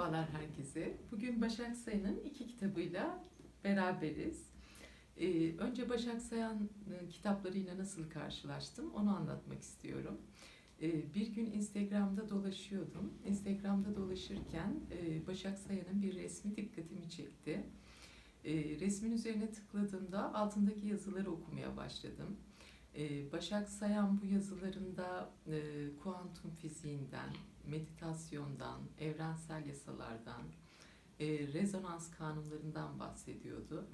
Merhabalar herkese. Bugün Başak Sayın'ın iki kitabıyla beraberiz. Ee, önce Başak Sayan kitaplarıyla nasıl karşılaştım onu anlatmak istiyorum. Ee, bir gün Instagram'da dolaşıyordum. Instagram'da dolaşırken e, Başak Sayan'ın bir resmi dikkatimi çekti. E, resmin üzerine tıkladığımda altındaki yazıları okumaya başladım. E, Başak Sayan bu yazılarında e, kuantum fiziğinden, meditasyondan, evrensel yasalardan, e, rezonans kanunlarından bahsediyordu.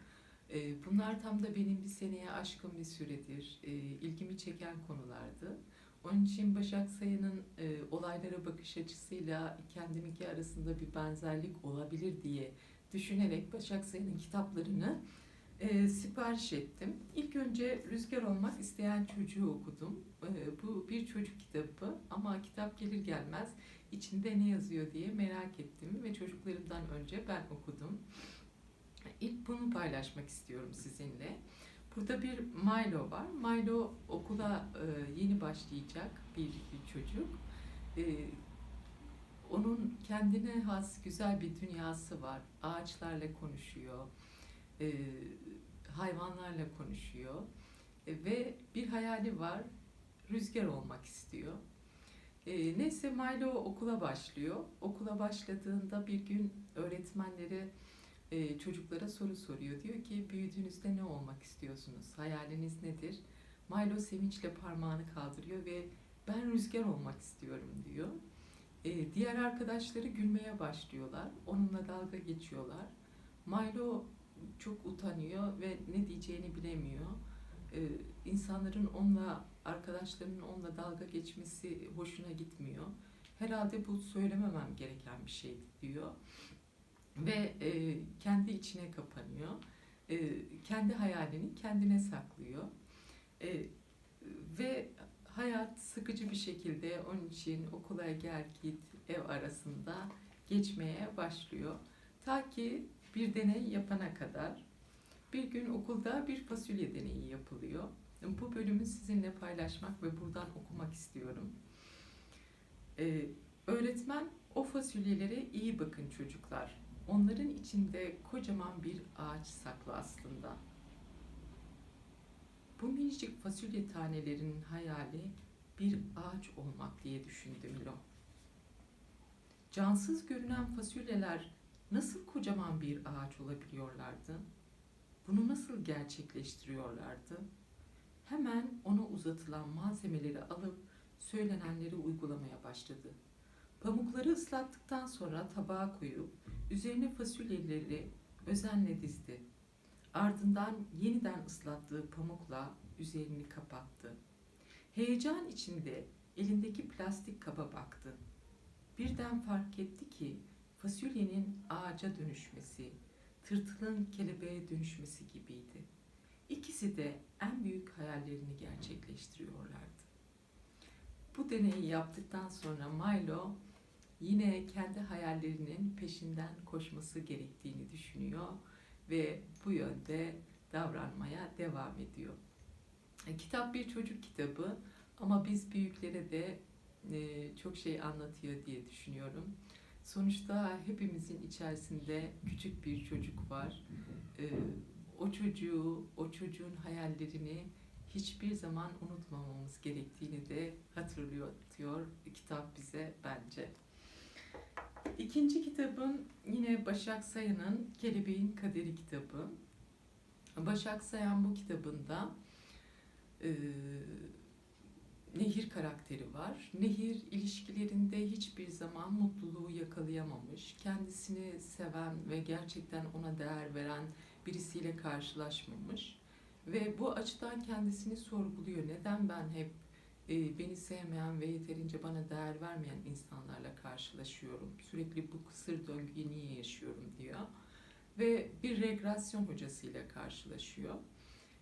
E, bunlar tam da benim bir seneye aşkın bir süredir ilgimi çeken konulardı. Onun için Başak Sayın'ın e, olaylara bakış açısıyla kendiminki arasında bir benzerlik olabilir diye düşünerek Başak Sayın'ın kitaplarını e, sipariş ettim. İlk önce Rüzgar Olmak isteyen Çocuğu okudum. E, bu bir çocuk kitabı ama kitap gelir gelmez içinde ne yazıyor diye merak ettim ve çocuklarımdan önce ben okudum. İlk bunu paylaşmak istiyorum sizinle. Burada bir Milo var. Milo okula e, yeni başlayacak bir, çocuk. E, onun kendine has güzel bir dünyası var. Ağaçlarla konuşuyor, e, hayvanlarla konuşuyor E, ve bir hayali var. Rüzgar olmak istiyor. E, neyse Milo okula başlıyor. Okula başladığında bir gün öğretmenleri e, çocuklara soru soruyor. Diyor ki büyüdüğünüzde ne olmak istiyorsunuz? Hayaliniz nedir? Milo sevinçle parmağını kaldırıyor ve ben rüzgar olmak istiyorum diyor. E, diğer arkadaşları gülmeye başlıyorlar. Onunla dalga geçiyorlar. Milo çok utanıyor ve ne diyeceğini bilemiyor. E, insanların onunla, arkadaşlarının onunla dalga geçmesi hoşuna gitmiyor. Herhalde bu söylememem gereken bir şey diyor. Ve e, kendi içine kapanıyor. E, kendi hayalini kendine saklıyor. E, ve hayat sıkıcı bir şekilde onun için okula gel git ev arasında geçmeye başlıyor. Ta ki bir deney yapana kadar bir gün okulda bir fasulye deneyi yapılıyor. Bu bölümü sizinle paylaşmak ve buradan okumak istiyorum. Ee, öğretmen o fasulyelere iyi bakın çocuklar. Onların içinde kocaman bir ağaç saklı aslında. Bu minicik fasulye tanelerinin hayali bir ağaç olmak diye düşündü Milo. Cansız görünen fasulyeler nasıl kocaman bir ağaç olabiliyorlardı? Bunu nasıl gerçekleştiriyorlardı? Hemen ona uzatılan malzemeleri alıp söylenenleri uygulamaya başladı. Pamukları ıslattıktan sonra tabağa koyup üzerine fasulyeleri özenle dizdi. Ardından yeniden ıslattığı pamukla üzerini kapattı. Heyecan içinde elindeki plastik kaba baktı. Birden fark etti ki fasulyenin ağaca dönüşmesi, tırtılın kelebeğe dönüşmesi gibiydi. İkisi de en büyük hayallerini gerçekleştiriyorlardı. Bu deneyi yaptıktan sonra Milo yine kendi hayallerinin peşinden koşması gerektiğini düşünüyor ve bu yönde davranmaya devam ediyor. E, Kitap bir çocuk kitabı ama biz büyüklere de e, çok şey anlatıyor diye düşünüyorum. Sonuçta hepimizin içerisinde küçük bir çocuk var. E, o çocuğu, o çocuğun hayallerini hiçbir zaman unutmamamız gerektiğini de hatırlıyor kitap bize bence. İkinci kitabım yine Başak Sayan'ın Kelebeğin Kaderi kitabı. Başak Sayan bu kitabında e, Nehir karakteri var. Nehir ilişkilerinde hiçbir zaman mutluluğu yakalayamamış. Kendisini seven ve gerçekten ona değer veren birisiyle karşılaşmamış. Ve bu açıdan kendisini sorguluyor. Neden ben hep e, beni sevmeyen ve yeterince bana değer vermeyen insanlarla karşılaşıyorum? Sürekli bu kısır döngüyü niye yaşıyorum diyor. Ve bir regresyon hocasıyla karşılaşıyor.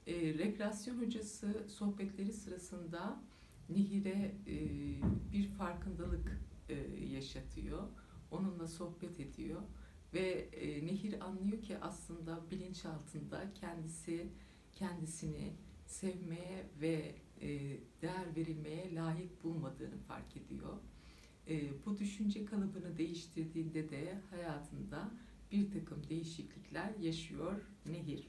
E, regresyon hocası sohbetleri sırasında Nehir'e e, bir farkındalık e, yaşatıyor. Onunla sohbet ediyor ve e, Nehir anlıyor ki aslında bilinçaltında kendisi kendisini sevmeye ve e, değer verilmeye layık bulmadığını fark ediyor. E, bu düşünce kalıbını değiştirdiğinde de hayatında bir takım değişiklikler yaşıyor Nehir.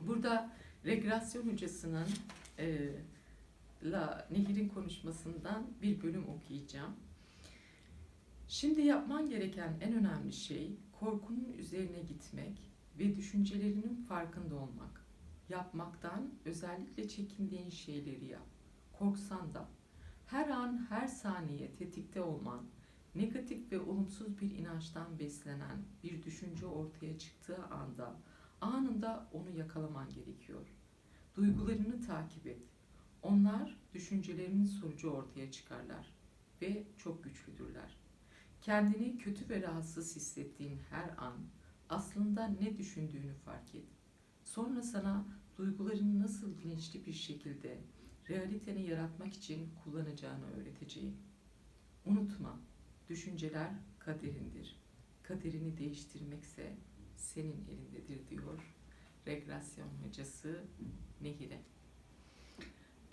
Burada regresyon hocasının e, la Nehir'in konuşmasından bir bölüm okuyacağım. Şimdi yapman gereken en önemli şey korkunun üzerine gitmek ve düşüncelerinin farkında olmak. Yapmaktan özellikle çekindiğin şeyleri yap. Korksan da her an her saniye tetikte olman, negatif ve olumsuz bir inançtan beslenen bir düşünce ortaya çıktığı anda anında onu yakalaman gerekiyor. Duygularını takip et. Onlar düşüncelerinin sonucu ortaya çıkarlar ve çok güçlüdürler. Kendini kötü ve rahatsız hissettiğin her an aslında ne düşündüğünü fark et. Sonra sana duygularını nasıl bilinçli bir şekilde realiteni yaratmak için kullanacağını öğreteceğim. Unutma, düşünceler kaderindir. Kaderini değiştirmekse senin elindedir diyor regresyon hocası Nehire.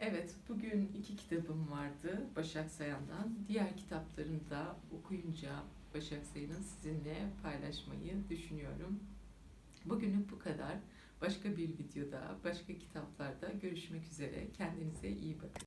Evet, bugün iki kitabım vardı Başak Sayan'dan. Diğer kitaplarını da okuyunca Başak Sayan'ın sizinle paylaşmayı düşünüyorum. Bugünlük bu kadar. Başka bir videoda, başka kitaplarda görüşmek üzere. Kendinize iyi bakın.